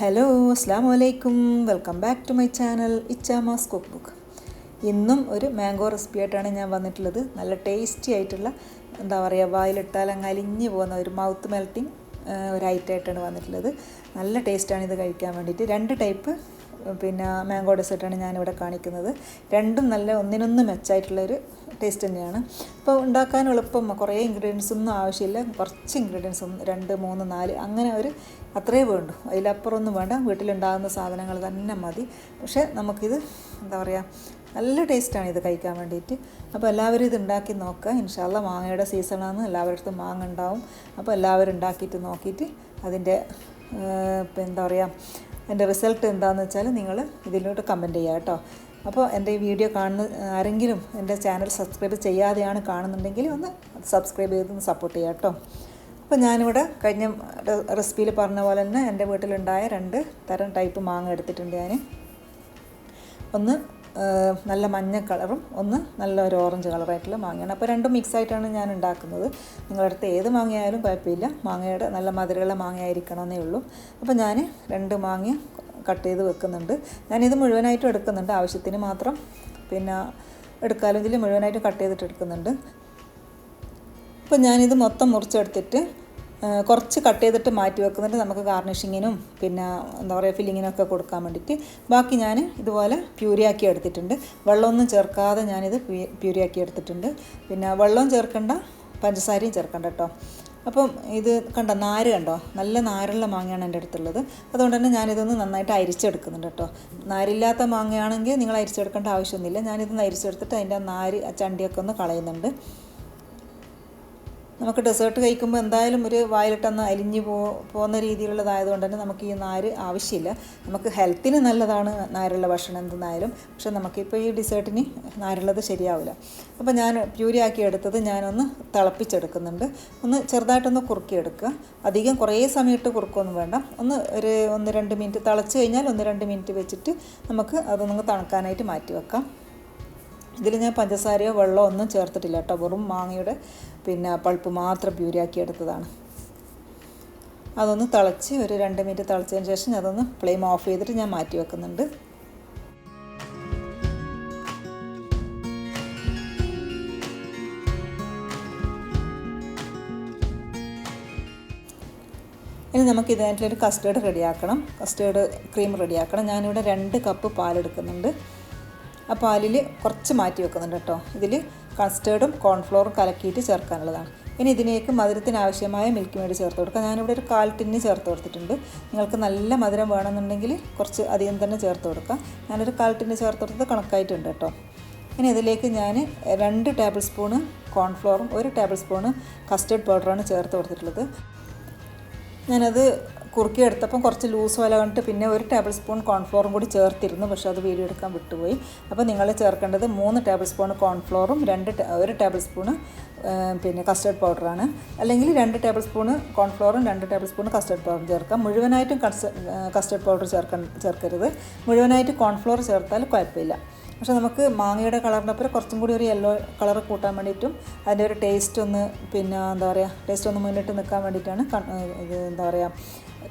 Hello അസ്സാം വലൈക്കും welcome back to my channel ഇച്ചാമാസ് cook book ഇന്നും ഒരു മാംഗോ റെസിപ്പി ആയിട്ടാണ് ഞാൻ വന്നിട്ടുള്ളത്. നല്ല ടേസ്റ്റി ആയിട്ടുള്ള എന്താ പറയുക വായിലിട്ടാൽ അങ്ങ് അലിഞ്ഞു പോകുന്ന ഒരു മൗത്ത് മെൽറ്റിംഗ് ഒരു ഐറ്റമായിട്ടാണ് വന്നിട്ടുള്ളത്. നല്ല ടേസ്റ്റാണ് ഇത് കഴിക്കാൻ വേണ്ടിയിട്ട്. രണ്ട് ടൈപ്പ് പിന്നെ മാംഗോ ഡെസേർട്ടാണ് ഞാനിവിടെ കാണിക്കുന്നത്. രണ്ടും നല്ല ഒന്നിനൊന്ന് മെച്ചമായിട്ടുള്ളൊരു ടേസ്റ്റ് തന്നെയാണ്. അപ്പോൾ ഉണ്ടാക്കാൻ എളുപ്പം. കുറേ ഇൻഗ്രീഡിയൻസ് ഒന്നും ആവശ്യമില്ല. കുറച്ച് ഇൻഗ്രീഡിയൻസ് ഒന്ന് രണ്ട് മൂന്ന് നാല് അങ്ങനെ ഒരു അത്രേ വേണ്ടു. അതിലപ്പുറം ഒന്നും വേണ്ട. വീട്ടിലുണ്ടാകുന്ന സാധനങ്ങൾ തന്നെ മതി. പക്ഷേ നമുക്കിത് എന്താ പറയുക നല്ല ടേസ്റ്റാണ് ഇത് കഴിക്കാൻ വേണ്ടിയിട്ട്. അപ്പോൾ എല്ലാവരും ഇത് ഉണ്ടാക്കി നോക്കുക. ഇൻഷാല്ല മാങ്ങയുടെ സീസണാണ് എല്ലാവരുടെ അടുത്തും മാങ്ങ ഉണ്ടാവും. അപ്പോൾ എല്ലാവരും ഉണ്ടാക്കിയിട്ട് നോക്കിയിട്ട് അതിന്റെ എന്താ പറയുക എന്റെ റിസൾട്ട് എന്താണെന്ന് വെച്ചാൽ നിങ്ങൾ ഇതിലോട്ട് കമന്റ് ചെയ്യുക കേട്ടോ. അപ്പോൾ എന്റെ ഈ വീഡിയോ കാണുന്ന ആരെങ്കിലും എന്റെ ചാനൽ സബ്സ്ക്രൈബ് ചെയ്യാതെയാണ് കാണുന്നുണ്ടെങ്കിൽ ഒന്ന് സബ്സ്ക്രൈബ് ചെയ്ത് സപ്പോർട്ട് ചെയ്യുക കേട്ടോ. അപ്പോൾ ഞാനിവിടെ കഴിഞ്ഞ റെസിപ്പിയിൽ പറഞ്ഞ പോലെ തന്നെ എന്റെ വീട്ടിലുണ്ടായ രണ്ട് തരം ടൈപ്പ് മാങ്ങ എടുത്തിട്ടുണ്ട് ഞാൻ. ഒന്ന് നല്ല മഞ്ഞ കളറും ഒന്ന് നല്ല ഒരു ഓറഞ്ച് കളറായിട്ടുള്ള മാങ്ങയാണ്. അപ്പോൾ രണ്ടും മിക്സ് ആയിട്ടാണ് ഞാൻ ഉണ്ടാക്കുന്നത്. നിങ്ങളുടെ അടുത്ത് ഏത് മാങ്ങയായാലും കുഴപ്പമില്ല. മാങ്ങയുടെ നല്ല മധുരമുള്ള മാങ്ങയായിരിക്കണമെന്നേ ഉള്ളൂ. അപ്പോൾ ഞാൻ രണ്ട് മാങ്ങ കട്ട് ചെയ്ത് വെക്കുന്നുണ്ട്. ഞാനിത് മുഴുവനായിട്ടും എടുക്കുന്നുണ്ട്. ആവശ്യത്തിന് മാത്രം പിന്നെ എടുക്കാലും എടുക്കാമെങ്കിൽ മുഴുവനായിട്ടും കട്ട് ചെയ്തിട്ട് എടുക്കുന്നുണ്ട്. അപ്പോൾ ഞാനിത് മൊത്തം മുറിച്ചെടുത്തിട്ട് കുറച്ച് കട്ട് ചെയ്തിട്ട് മാറ്റി വെക്കുന്നുണ്ട് നമുക്ക് ഗാർണിഷിങ്ങിനും പിന്നെ എന്താ പറയുക ഫില്ലിങ്ങിനൊക്കെ കൊടുക്കാൻ വേണ്ടിയിട്ട് ബാക്കി ഞാൻ ഇതുപോലെ പ്യൂരിയാക്കി എടുത്തിട്ടുണ്ട്. വെള്ളമൊന്നും ചേർക്കാതെ ഞാനിത് പ്യൂരിയാക്കി എടുത്തിട്ടുണ്ട്. പിന്നെ വെള്ളവും ചേർക്കേണ്ട പഞ്ചസാരയും ചേർക്കണ്ട കേട്ടോ. അപ്പം ഇത് കണ്ടോ നാര് കണ്ടോ? നല്ല നാരുള്ള മാങ്ങയാണ് എന്റെ അടുത്തുള്ളത്. അതുകൊണ്ട് തന്നെ ഞാനിതൊന്ന് നന്നായിട്ട് അരിച്ചെടുക്കുന്നുണ്ട് കേട്ടോ. നാരില്ലാത്ത മാങ്ങയാണെങ്കിൽ നിങ്ങൾ അരിച്ചെടുക്കേണ്ട ആവശ്യമൊന്നുമില്ല. ഞാനിതൊന്ന് അരിച്ചെടുത്തിട്ട് അതിന്റെ നാര് ചണ്ടിയൊക്കെ ഒന്ന് കളയുന്നുണ്ട്. നമുക്ക് ഡെസേർട്ട് കഴിക്കുമ്പോൾ എന്തായാലും ഒരു വായിലിട്ടൊന്ന് അലിഞ്ഞു പോ പോകുന്ന രീതിയിലുള്ളതായതുകൊണ്ട് തന്നെ നമുക്ക് ഈ നാര് ആവശ്യമില്ല. നമുക്ക് ഹെൽത്തിന് നല്ലതാണ് നാരുള്ള ഭക്ഷണം എന്തെന്നായാലും പക്ഷെ നമുക്കിപ്പോൾ ഈ ഡെസേർട്ടിന് നാരുള്ളത് ശരിയാവില്ല. അപ്പോൾ ഞാൻ പ്യൂരിയാക്കി എടുത്തത് ഞാനൊന്ന് തിളപ്പിച്ചെടുക്കുന്നുണ്ട്. ഒന്ന് ചെറുതായിട്ടൊന്ന് കുറുക്കിയെടുക്കുക. അധികം കുറേ സമയത്ത് കുറുക്കൊന്നും വേണ്ട. ഒന്ന് ഒരു ഒന്ന് രണ്ട് മിനിറ്റ് തിളച്ച് കഴിഞ്ഞാൽ ഒന്ന് രണ്ട് മിനിറ്റ് വെച്ചിട്ട് നമുക്ക് അതൊന്ന് തണുക്കാനായിട്ട് മാറ്റി വെക്കാം. ഇതിൽ ഞാൻ പഞ്ചസാരയോ വെള്ളമോ ഒന്നും ചേർത്തിട്ടില്ല കേട്ടോ. വെറും മാങ്ങയുടെ പിന്നെ പൾപ്പ് മാത്രം പ്യൂരിയാക്കി എടുത്തതാണ്. അതൊന്ന് തിളച്ച് ഒരു രണ്ട് മിനിറ്റ് തിളച്ചതിന് ശേഷം അതൊന്ന് ഫ്ലെയിം ഓഫ് ചെയ്തിട്ട് ഞാൻ മാറ്റി വെക്കുന്നുണ്ട്. ഇനി നമുക്ക് ഇതിനായിട്ടൊരു കസ്റ്റേർഡ് റെഡിയാക്കണം കസ്റ്റേർഡ് ക്രീം റെഡിയാക്കണം ഞാനിവിടെ രണ്ട് കപ്പ് പാലെടുക്കുന്നുണ്ട്. ആ പാലിൽ കുറച്ച് മാറ്റി വെക്കുന്നുണ്ട് കേട്ടോ. ഇതിൽ കസ്റ്റേർഡും കോൺഫ്ലോറും കലക്കിയിട്ട് ചേർക്കാനുള്ളതാണ്. ഇനി ഇതിലേക്ക് മധുരത്തിന് ആവശ്യമായ മിൽക്ക് മേഡ് ചേർത്ത് കൊടുക്കുക ഞാനിവിടെ ഒരു കാൽ ടിന്ന് ചേർത്ത് കൊടുത്തിട്ടുണ്ട്. നിങ്ങൾക്ക് നല്ല മധുരം വേണമെന്നുണ്ടെങ്കിൽ കുറച്ച് അധികം തന്നെ ചേർത്ത് കൊടുക്കുക ഞാനൊരു കാൽ ടിന്ന് ചേർത്ത് കൊടുത്തത് കണക്കായിട്ടുണ്ട് കേട്ടോ. ഇനി ഇതിലേക്ക് ഞാൻ രണ്ട് ടേബിൾ സ്പൂണ് കോൺഫ്ലോറും ഒരു ടേബിൾ സ്പൂണ് കസ്റ്റേർഡ് പൗഡറാണ് ചേർത്ത് കൊടുത്തിട്ടുള്ളത്. ഞാനത് കുറുക്കി എടുത്തപ്പം കുറച്ച് ലൂസ് പോലെ കണ്ടിട്ട് പിന്നെ ഒരു ടേബിൾ സ്പൂൺ കോൺഫ്ലോറും കൂടി ചേർത്തിരുന്നു. പക്ഷേ അത് വീഡിയോ എടുക്കാൻ വിട്ടുപോയി. അപ്പോൾ നിങ്ങൾ ചേർക്കേണ്ടത് മൂന്ന് ടേബിൾ സ്പൂൺ കോൺഫ്ലോറും രണ്ട് ഒരു ടേബിൾ സ്പൂണ് പിന്നെ കസ്റ്റേർഡ് പൗഡറാണ് അല്ലെങ്കിൽ രണ്ട് ടേബിൾ സ്പൂണ് കോൺഫ്ലോറും രണ്ട് ടേബിൾ സ്പൂൺ കസ്റ്റേർഡ് പൗഡറും ചേർക്കാം. മുഴുവനായിട്ടും കസ്റ്റേർഡ് പൗഡർ ചേർക്കാൻ ചേർക്കരുത്. മുഴുവനായിട്ട് കോൺഫ്ലോർ ചേർത്താൽ കുഴപ്പമില്ല. പക്ഷേ നമുക്ക് മാങ്ങയുടെ കളറിന്റെ അപ്പുറം കുറച്ചും കൂടി ഒരു യെല്ലോ കളർ കൂട്ടാൻ വേണ്ടിയിട്ടും അതിന്റെ ഒരു ടേസ്റ്റ് ഒന്ന് പിന്നെ എന്താ പറയുക ടേസ്റ്റ് ഒന്ന് മുന്നിട്ട് നിൽക്കാൻ വേണ്ടിയിട്ടാണ് ഇത് എന്താ പറയുക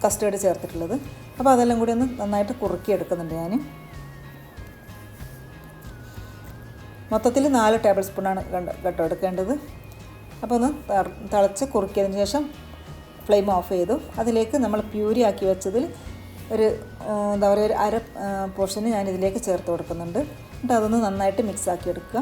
കസ്റ്റേർഡ് ചേർത്തിട്ടുള്ളത്. അപ്പോൾ അതെല്ലാം കൂടി ഒന്ന് നന്നായിട്ട് കുറുക്കിയെടുക്കുന്നുണ്ട് ഞാൻ. മൊത്തത്തിൽ നാല് ടേബിൾ സ്പൂണാണ് കേട്ടോ എടുക്കേണ്ടത്. അപ്പോൾ ഒന്ന് തിളച്ച് കുറുക്കിയതിന് ശേഷം ഫ്ലെയിം ഓഫ് ചെയ്തു. അതിലേക്ക് നമ്മൾ പ്യൂരി ആക്കി വെച്ചതിൽ ഒരു എന്താ പറയുക ഒരു അര പോർഷന് ഞാൻ ഇതിലേക്ക് ചേർത്ത് കൊടുക്കുന്നുണ്ട്. എന്നിട്ട് അതൊന്ന് നന്നായിട്ട് മിക്സ് ആക്കി എടുക്കുക.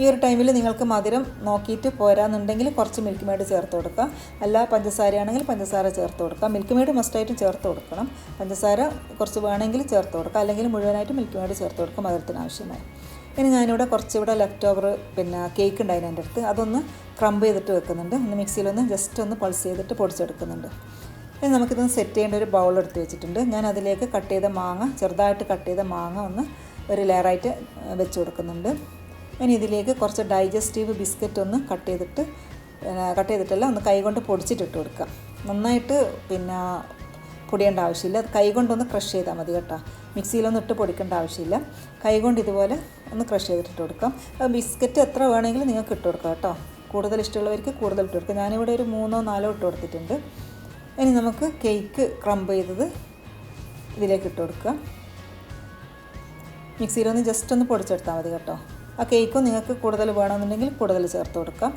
ഈ ഒരു ടൈമിൽ നിങ്ങൾക്ക് മധുരം നോക്കിയിട്ട് പോരാന്നുണ്ടെങ്കിൽ കുറച്ച് മിൽക്ക് മേഡ് ചേർത്ത് കൊടുക്കുക അല്ല പഞ്ചസാരയാണെങ്കിൽ പഞ്ചസാര ചേർത്ത് കൊടുക്കുക മിൽക്ക് മേഡ് മസ്റ്റായിട്ടും ചേർത്ത് കൊടുക്കണം. പഞ്ചസാര കുറച്ച് വേണമെങ്കിൽ ചേർത്ത് കൊടുക്കുക അല്ലെങ്കിൽ മുഴുവനായിട്ട് മിൽക്ക് മേഡ് ചേർത്ത് കൊടുക്കുക മധുരത്തിന് ആവശ്യമായി. ഇനി ഞാനിവിടെ കുറച്ച് ഇവിടെ ലെഫ്റ്റ് ഓവർ പിന്നെ കേക്ക് ഉണ്ടായിരുന്നു എന്റെ അടുത്ത്. അതൊന്ന് ക്രംബ് ചെയ്തിട്ട് വെക്കുന്നുണ്ട്. ഒന്ന് മിക്സിയിലൊന്ന് ജസ്റ്റ് ഒന്ന് പൾസ് ചെയ്തിട്ട് പൊടിച്ചെടുക്കുന്നുണ്ട്. ഇനി നമുക്കിതൊന്ന് സെറ്റ് ചെയ്യേണ്ട ഒരു ബൗൾ എടുത്ത് വെച്ചിട്ടുണ്ട്. ഞാൻ അതിലേക്ക് കട്ട് ചെയ്ത മാങ്ങ ചെറുതായിട്ട് കട്ട് ചെയ്ത മാങ്ങ ഒന്ന് ഒരു ലെയറായിട്ട് വെച്ച് കൊടുക്കുന്നുണ്ട്. ഇനി ഇതിലേക്ക് കുറച്ച് ഡൈജസ്റ്റീവ് ബിസ്ക്കറ്റ് ഒന്ന് കട്ട് ചെയ്തിട്ട് കട്ട് ചെയ്തിട്ടല്ല ഒന്ന് കൈകൊണ്ട് പൊടിച്ചിട്ടിട്ട് കൊടുക്കുക. നന്നായിട്ട് പിന്നെ പൊടിയേണ്ട ആവശ്യമില്ല. കൈകൊണ്ടൊന്ന് ക്രഷ് ചെയ്താൽ മതി കേട്ടോ. മിക്സിയിലൊന്നും ഇട്ട് പൊടിക്കേണ്ട ആവശ്യമില്ല. കൈകൊണ്ട് ഇതുപോലെ ഒന്ന് ക്രഷ് ചെയ്തിട്ടിട്ട് കൊടുക്കാം. ബിസ്ക്കറ്റ് എത്ര വേണമെങ്കിലും നിങ്ങൾക്ക് ഇട്ട് കൊടുക്കാം കേട്ടോ. കൂടുതൽ ഇഷ്ടമുള്ളവർക്ക് കൂടുതൽ ഇട്ട് കൊടുക്കാം. ഞാനിവിടെ ഒരു മൂന്നോ നാലോ ഇട്ട് കൊടുത്തിട്ടുണ്ട്. ഇനി നമുക്ക് കേക്ക് ക്രംബ് ചെയ്തത് ഇതിലേക്ക് ഇട്ട് കൊടുക്കുക മിക്സിയിലൊന്ന് ജസ്റ്റ് ഒന്ന് പൊടിച്ചെടുത്താൽ മതി കേട്ടോ. ആ കേക്കും നിങ്ങൾക്ക് കൂടുതൽ വേണമെന്നുണ്ടെങ്കിൽ കൂടുതൽ ചേർത്ത് കൊടുക്കാം.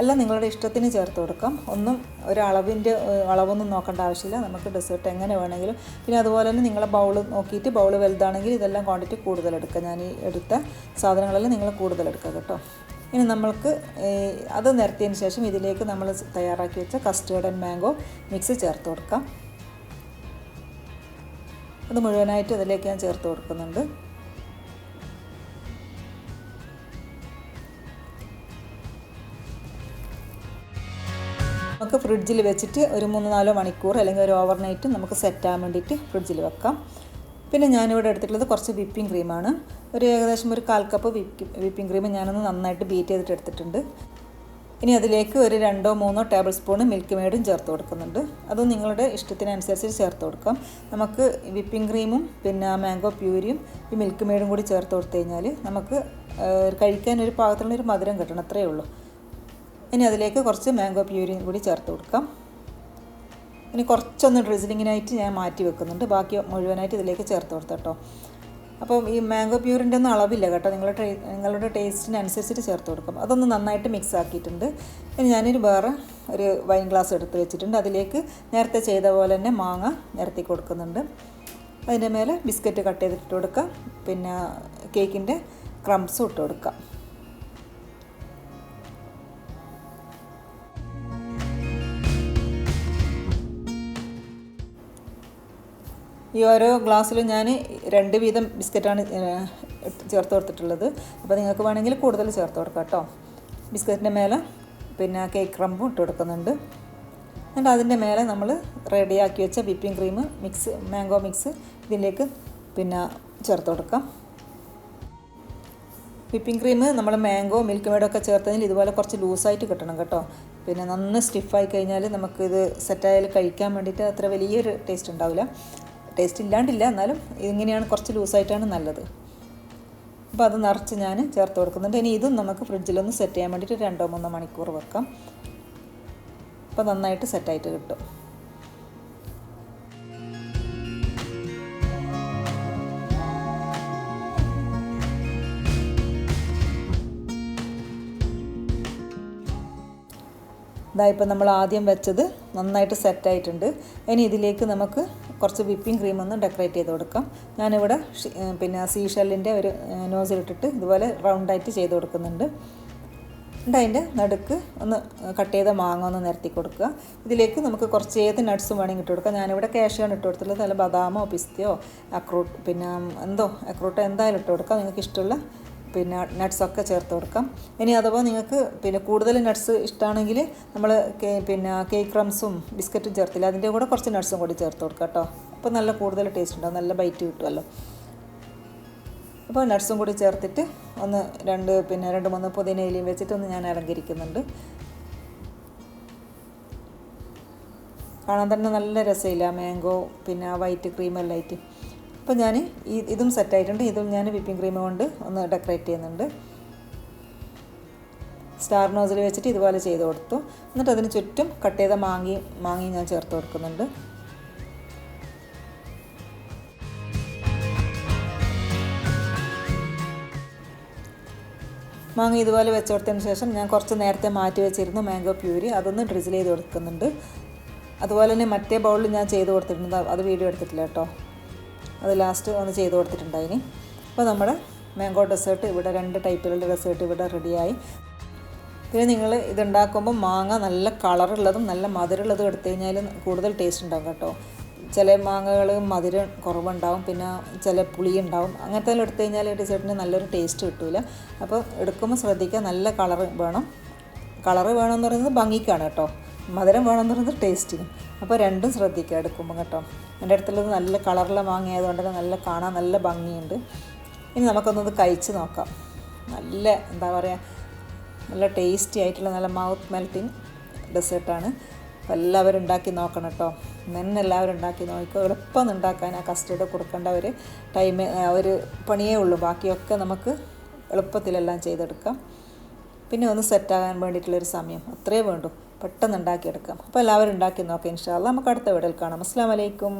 അല്ല നിങ്ങളുടെ ഇഷ്ടത്തിന് ചേർത്ത് കൊടുക്കാം. ഒന്നും ഒരളവിന്റെ അളവൊന്നും നോക്കേണ്ട ആവശ്യമില്ല. നമുക്ക് ഡെസേർട്ട് എങ്ങനെ വേണമെങ്കിലും. പിന്നെ അതുപോലെ തന്നെ നിങ്ങളെ ബൗൾ നോക്കിയിട്ട് ബൗൾ വലുതാണെങ്കിൽ ഇതെല്ലാം ക്വാണ്ടിറ്റി കൂടുതൽ എടുക്കുക ഞാൻ ഈ എടുത്ത സാധനങ്ങളെല്ലാം നിങ്ങൾ കൂടുതൽ എടുക്കുക കേട്ടോ. ഇനി നമ്മൾക്ക് അത് നിരത്തിയതിന് ശേഷം ഇതിലേക്ക് നമ്മൾ തയ്യാറാക്കി വെച്ച കസ്റ്റേർഡ് ആൻഡ് മാംഗോ മിക്സ് ചേർത്ത് കൊടുക്കാം. അത് മുഴുവനായിട്ട് ഇതിലേക്ക് ഞാൻ ചേർത്ത് കൊടുക്കുന്നുണ്ട്. നമുക്ക് ഫ്രിഡ്ജിൽ വെച്ചിട്ട് ഒരു മൂന്ന് നാലോ മണിക്കൂർ അല്ലെങ്കിൽ ഒരു ഓവർനൈറ്റ് നമുക്ക് സെറ്റ് ആകാൻ വേണ്ടിയിട്ട് ഫ്രിഡ്ജിൽ വെക്കാം. പിന്നെ ഞാനിവിടെ എടുത്തിട്ടുള്ളത് കുറച്ച് വിപ്പിംഗ് ക്രീമാണ്. ഒരു ഏകദേശം ഒരു കാൽ കപ്പ് വിപ്പിംഗ് ക്രീം ഞാനൊന്ന് നന്നായിട്ട് ബീറ്റ് ചെയ്തിട്ട് എടുത്തിട്ടുണ്ട്. ഇനി അതിലേക്ക് ഒരു രണ്ടോ മൂന്നോ ടേബിൾ സ്പൂൺ മിൽക്ക് മെയ്ഡും ചേർത്ത് കൊടുക്കുന്നുണ്ട്. അതും നിങ്ങളുടെ ഇഷ്ടത്തിനനുസരിച്ച് ചേർത്ത് കൊടുക്കാം. നമുക്ക് വിപ്പിംഗ് ക്രീമും പിന്നെ മാംഗോ പ്യൂരിയും ഈ മിൽക്ക് മെയ്ഡും കൂടി ചേർത്ത് കൊടുത്തു കഴിഞ്ഞാൽ നമുക്ക് കഴിക്കാൻ ഒരു പാകത്തിലുള്ള ഒരു മധുരം കിട്ടണം. അത്രയേ ഉള്ളൂ. ഇനി അതിലേക്ക് കുറച്ച് മാംഗോ പ്യൂരിയും കൂടി ചേർത്ത് കൊടുക്കാം. ഇനി കുറച്ചൊന്ന് ഡ്രിസിലിങ്ങിനായിട്ട് ഞാൻ മാറ്റി വെക്കുന്നുണ്ട്. ബാക്കി മുഴുവനായിട്ട് ഇതിലേക്ക് ചേർത്ത് കൊടുത്തട്ടോ അപ്പം ഈ മാംഗോ പ്യൂരിന്റെ ഒന്നും അളവില്ല കേട്ടോ. നിങ്ങളുടെ ട്രേ നിങ്ങളുടെ ടേസ്റ്റിനനുസരിച്ചിട്ട് ചേർത്ത് കൊടുക്കും. അതൊന്ന് നന്നായിട്ട് മിക്സ് ആക്കിയിട്ടുണ്ട്. ഇനി ഞാനൊരു വേറെ ഒരു വൈൻ ഗ്ലാസ് എടുത്ത് വെച്ചിട്ടുണ്ട്. അതിലേക്ക് നേരത്തെ ചെയ്ത പോലെ തന്നെ മാങ്ങ നിരത്തി കൊടുക്കുന്നുണ്ട്. അതിന്റെ മേലെ ബിസ്ക്കറ്റ് കട്ട് ചെയ്തിട്ട് കൊടുക്കാം. പിന്നെ കേക്കിന്റെ ക്രംസും ഇട്ട് കൊടുക്കാം. ഈ ഓരോ ഗ്ലാസ്സിലും ഞാൻ രണ്ട് വീതം ബിസ്ക്കറ്റാണ് ചേർത്ത് കൊടുത്തിട്ടുള്ളത്. അപ്പോൾ നിങ്ങൾക്ക് വേണമെങ്കിൽ കൂടുതൽ ചേർത്ത് കൊടുക്കാം കേട്ടോ. ബിസ്ക്കറ്റിന്റെ മേലെ പിന്നെ കേക്ക് ക്രംബും ഇട്ട് കൊടുക്കുന്നുണ്ട്. എന്നിട്ട് അതിന്റെ മേലെ നമ്മൾ റെഡിയാക്കി വെച്ച whipping cream mix mango mix ഇതിലേക്ക് പിന്നെ ചേർത്ത് കൊടുക്കാം. വിപ്പിംഗ് ക്രീം നമ്മൾ മാംഗോ മിൽക്ക് മേഡൊക്കെ ചേർത്തതിൽ ഇതുപോലെ കുറച്ച് ലൂസായിട്ട് കിട്ടണം കേട്ടോ. പിന്നെ നന്ന് സ്റ്റിഫായി കഴിഞ്ഞാൽ നമുക്കിത് സെറ്റായാൽ കഴിക്കാൻ വേണ്ടിയിട്ട് അത്ര വലിയൊരു ടേസ്റ്റ് ഉണ്ടാവില്ല. ടേസ്റ്റ് ഇല്ലാണ്ടില്ല. എന്നാലും ഇങ്ങനെയാണ് കുറച്ച് ലൂസായിട്ടാണ് നല്ലത്. അപ്പോൾ അത് നിറച്ച് ഞാൻ ചേർത്ത് കൊടുക്കുന്നുണ്ട്. ഇനി ഇതും നമുക്ക് ഫ്രിഡ്ജിലൊന്ന് സെറ്റ് ചെയ്യാൻ വേണ്ടിയിട്ട് രണ്ടോ മൂന്നോ മണിക്കൂർ വെക്കാം. അപ്പോൾ നന്നായിട്ട് സെറ്റായിട്ട് കിട്ടും. ഇതായിപ്പോൾ നമ്മൾ ആദ്യം വെച്ചത് നന്നായിട്ട് സെറ്റായിട്ടുണ്ട് ഇനി ഇതിലേക്ക് നമുക്ക് കുറച്ച് വിപ്പിംഗ് ക്രീം ഒന്ന് ഡെക്കറേറ്റ് ചെയ്ത് കൊടുക്കാം. ഞാനിവിടെ പിന്നെ സീഷെല്ലിന്റെ ഒരു നോസിലിട്ടിട്ട് ഇതുപോലെ റൗണ്ടായിട്ട് ചെയ്ത് കൊടുക്കുന്നുണ്ട്. എന്നിട്ട് അതിന്റെ നടുക്ക് ഒന്ന് കട്ട് ചെയ്ത മാങ്ങ ഒന്ന് നിരത്തി കൊടുക്കുക. ഇതിലേക്ക് നമുക്ക് കുറച്ച് ഏത് നട്ട്സും വേണമെങ്കിൽ ഇട്ട് കൊടുക്കാം. ഞാനിവിടെ കാഷ്യാണ് ഇട്ട് കൊടുത്തിട്ടുള്ളത്. നല്ല ബദാമോ പിസ്തയോ അക്രൂട്ട് പിന്നെ എന്തോ അക്രൂട്ടോ എന്തായാലും ഇട്ട് കൊടുക്കാം. നിങ്ങൾക്ക് ഇഷ്ടമുള്ള പിന്നെ നട്ട്സൊക്കെ ചേർത്ത് കൊടുക്കാം. ഇനി അഥവാ നിങ്ങൾക്ക് പിന്നെ കൂടുതൽ നട്ട്സ് ഇഷ്ടമാണെങ്കിൽ നമ്മൾ പിന്നെ കേക്ക് ക്രംസും ബിസ്ക്കറ്റും ചേർത്തില്ല. അതിന്റെ കൂടെ കുറച്ച് നട്ട്സും കൂടി ചേർത്ത് കൊടുക്കാം കേട്ടോ. അപ്പോൾ നല്ല കൂടുതൽ ടേസ്റ്റ് ഉണ്ടാവും. നല്ല ബൈറ്റ് കിട്ടുമല്ലോ. അപ്പോൾ നട്ട്സും കൂടി ചേർത്തിട്ട് ഒന്ന് രണ്ട് പിന്നെ രണ്ട് മൂന്ന് പുതിന ഇലയും വെച്ചിട്ട് ഒന്ന് ഞാൻ അലങ്കരിക്കുന്നുണ്ട്. കാണാൻ തന്നെ നല്ല രസമില്ല. മാംഗോ പിന്നെ വൈറ്റ് ക്രീം എല്ലാം ആയിട്ട്. അപ്പോൾ ഞാൻ ഈ ഇതും സെറ്റായിട്ടുണ്ട് ഇതും ഞാൻ വിപ്പിംഗ് ക്രീം കൊണ്ട് ഒന്ന് ഡെക്കറേറ്റ് ചെയ്യുന്നുണ്ട്. സ്റ്റാർ നോസിൽ വെച്ചിട്ട് ഇതുപോലെ ചെയ്ത് കൊടുത്തു. എന്നിട്ട് അതിന് ചുറ്റും കട്ട് ചെയ്ത മാങ്ങി മാങ്ങി ഞാൻ ചേർത്ത് കൊടുക്കുന്നുണ്ട്. മാങ്ങ ഇതുപോലെ വെച്ച് കൊടുത്തതിന് ശേഷം ഞാൻ കുറച്ച് നേരത്തെ മാറ്റി വെച്ചിരുന്നു മാംഗോ പ്യൂരി അതൊന്ന് ഡ്രിസിൽ ചെയ്ത് കൊടുക്കുന്നുണ്ട്. അതുപോലെ തന്നെ മറ്റേ ബൗളിൽ ഞാൻ ചെയ്ത് കൊടുത്തിട്ടുണ്ട്. അത് വീഡിയോ എടുത്തിട്ടില്ല കേട്ടോ. അത് ലാസ്റ്റ് ഒന്ന് ചെയ്ത് കൊടുത്തിട്ടുണ്ടായിന് അപ്പോൾ നമ്മുടെ മാംഗോ ഡെസേർട്ട് ഇവിടെ രണ്ട് ടൈപ്പിലുള്ള ഡെസേർട്ട് ഇവിടെ റെഡിയായി പിന്നെ നിങ്ങൾ ഇതുണ്ടാക്കുമ്പോൾ മാങ്ങ നല്ല കളറുള്ളതും നല്ല മധുരമുള്ളതും എടുത്തു കഴിഞ്ഞാൽ കൂടുതൽ ടേസ്റ്റ് ഉണ്ടാകും കേട്ടോ. ചില മാങ്ങകൾ മധുരം കുറവുണ്ടാവും പിന്നെ ചില പുളി ഉണ്ടാവും അങ്ങനത്തെ എല്ലാം എടുത്തു കഴിഞ്ഞാൽ ഡെസേർട്ടിന് നല്ലൊരു ടേസ്റ്റ് കിട്ടില്ല അപ്പോൾ എടുക്കുമ്പോൾ ശ്രദ്ധിക്കുക നല്ല കളർ വേണം. കളറ് വേണമെന്ന് പറയുന്നത് ഭംഗിക്കാണ് കേട്ടോ. മധുരം വേണമെന്ന് പറയുന്നത് ടേസ്റ്റിനും അപ്പോൾ രണ്ടും ശ്രദ്ധിക്കുക എടുക്കുമ്പോൾ കേട്ടോ. എന്റെ അടുത്തുള്ളത് നല്ല മാങ്ങയായതുകൊണ്ട് തന്നെ നല്ല കാണാൻ നല്ല ഭംഗിയുണ്ട്. ഇനി നമുക്കൊന്നത് കഴിച്ച് നോക്കാം. നല്ല എന്താ പറയുക നല്ല ടേസ്റ്റി ആയിട്ടുള്ള നല്ല മൗത്ത് മെൽറ്റിങ് ഡെസേർട്ടാണ് അപ്പോൾ എല്ലാവരും ഉണ്ടാക്കി നോക്കണം കേട്ടോ. നിന്ന് എല്ലാവരും ഉണ്ടാക്കി നോക്കുക എളുപ്പം ഉണ്ടാക്കാൻ ആ കസ്റ്റർഡ് കൊടുക്കേണ്ട ഒരു ടൈം ഒരു പണിയേ ഉള്ളൂ. ബാക്കിയൊക്കെ നമുക്ക് എളുപ്പത്തിലെല്ലാം ചെയ്തെടുക്കാം. പിന്നെ ഒന്ന് സെറ്റാകാൻ വേണ്ടിയിട്ടുള്ളൊരു സമയം. അത്രേ വേണ്ടൂ. പെട്ടെന്ന് ഉണ്ടാക്കിയെടുക്കാം. അപ്പോൾ എല്ലാവരും ഉണ്ടാക്കി നോക്കാം ഇൻഷാല്ല നമുക്ക് അടുത്ത വീഡിയോയിൽ കാണാം. അസ്സാം വലൈക്കും